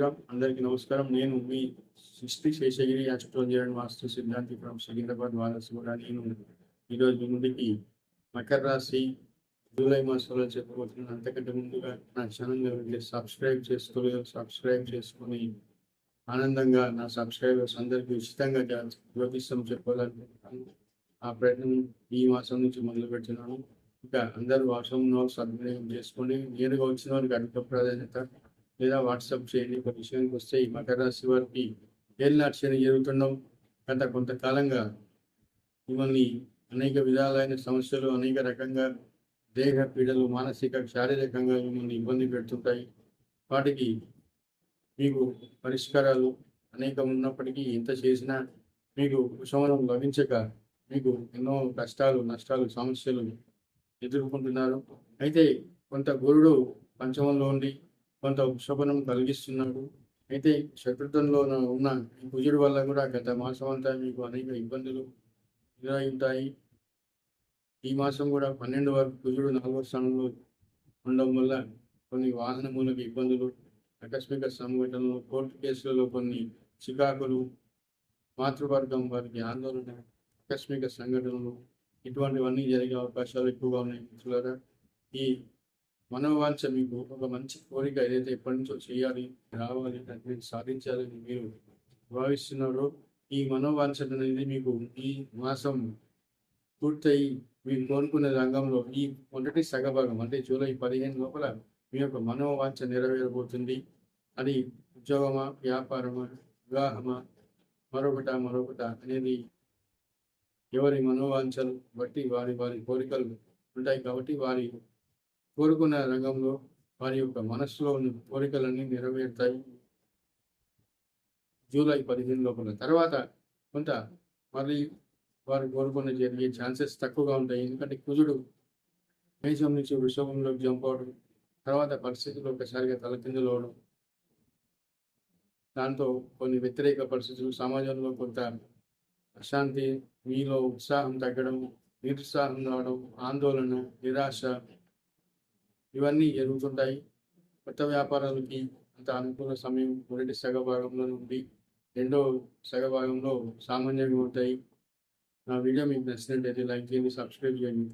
శ్రీరామ్ అందరికీ నమస్కారం. నేను మీ సృష్టి శేషగిరి అస్ట్రోంజరన్ వాస్తు సిద్ధాంతి ఫ్రమ్ సికింద్రాబాద్ వారసు కూడా. నేను ఈరోజు మీ ముందుకి మకర రాశి జూలై మాసంలో చెప్పబోతున్నాను. అంతకంటే ముందుగా నా ఛానల్ సబ్స్క్రైబ్ చేసుకోలేదు. సబ్స్క్రైబ్ చేసుకొని ఆనందంగా నా సబ్స్క్రైబర్స్ అందరికీ ఉచితంగా జా- జ్యోతిష్యం చెప్పాలనుకుంటున్నాను. ఆ ప్రయత్నం ఈ మాసం నుంచి మొదలు పెడుతున్నాను. ఇంకా అందరూ వాట్సాప్లో సద్వినియోగం చేసుకొని నేరుగా వచ్చిన వారికి అడుగు ప్రాధాన్యత లేదా వాట్సాప్ చేయండి. ఒక విషయానికి వస్తే ఈ మకర రాశి వారికి ఏలినాటి జరుగుతుండడం గత కొంతకాలంగా మిమ్మల్ని అనేక విధాలైన సమస్యలు అనేక రకంగా దేహ పీడలు మానసిక శారీరకంగా మిమ్మల్ని ఇబ్బంది పెడుతుంటాయి. వాటికి మీకు పరిష్కారాలు అనేకం ఉన్నప్పటికీ ఎంత చేసినా మీకు ఉపశమనం లభించక మీకు ఎన్నో కష్టాలు నష్టాలు సమస్యలు ఎదుర్కొంటున్నారు. అయితే కొంత గురుడు పంచమంలో ఉండి కొంత ఉపశమనం కలిగిస్తున్నాడు. అయితే శత్రుత్వంలో ఉన్న ఈ వల్ల కూడా గత మాసం అంతా మీకు అనేక ఇబ్బందులు ఎదురవుతాయి ఈ మాసం కూడా పన్నెండు వరకు కుజుడు నాలుగో స్థానంలో ఉండడం వల్ల కొన్ని వాహన మూలక ఇబ్బందులు ఆకస్మిక సంఘటనలు కోర్టు కేసులలో కొన్ని చికాకులు మాతృవర్గం వారికి ఆందోళన ఆకస్మిక సంఘటనలు ఇటువంటివన్నీ జరిగే అవకాశాలు ఎక్కువగా ఉన్నాయి. మిత్రులారా ఈ మనోవాంఛ మీకు ఒక మంచి కోరిక ఏదైతే ఎప్పటి నుంచో చేయాలి రావాలి దాన్ని సాధించాలని మీరు భావిస్తున్నారో ఈ మనోవాంఛ అనేది మీకు ఈ మాసం పూర్తయి మీరు కోరుకునే రంగంలో ఈ మొదటి సగభాగం అంటే జూలై పదిహేను లోపల మీ యొక్క మనోవాంఛ నెరవేరబోతుంది. అది ఉద్యోగమా వ్యాపారమా వివాహమా మరొకట మరొకట అనేది ఎవరి మనోవాంఛలు బట్టి వారి వారి కోరికలు ఉంటాయి కాబట్టి వారి కోరుకున్న రంగంలో వారి యొక్క మనస్సులో ఉన్న కోరికలన్నీ నెరవేరుతాయి. జూలై పదిహేను లోపల. తర్వాత కొంత మళ్ళీ వారు కోరుకున్న జరిగే ఛాన్సెస్ తక్కువగా ఉంటాయి. ఎందుకంటే కుజుడు మేషం నుంచి వృషభంలోకి జంప్ అవడం తర్వాత పరిస్థితులు ఒకసారిగా తలకిందులు అవడం దాంతో కొన్ని వ్యతిరేక పరిస్థితులు సమాజంలో కొంత అశాంతి మీలో ఉత్సాహం తగ్గడం నిరుత్సాహం రావడం ఆందోళన నిరాశ ఇవన్నీ జరుగుతుంటాయి కొత్త వ్యాపారాలకి అంత అనుకూల సమయం మొదటి సగ భాగంలో నుండి రెండో సగ భాగంలో సామాన్యంగా ఉంటాయి. నా వీడియో మీకు నచ్చినట్టయితే లైక్ చేయండి సబ్స్క్రైబ్ చేయండి.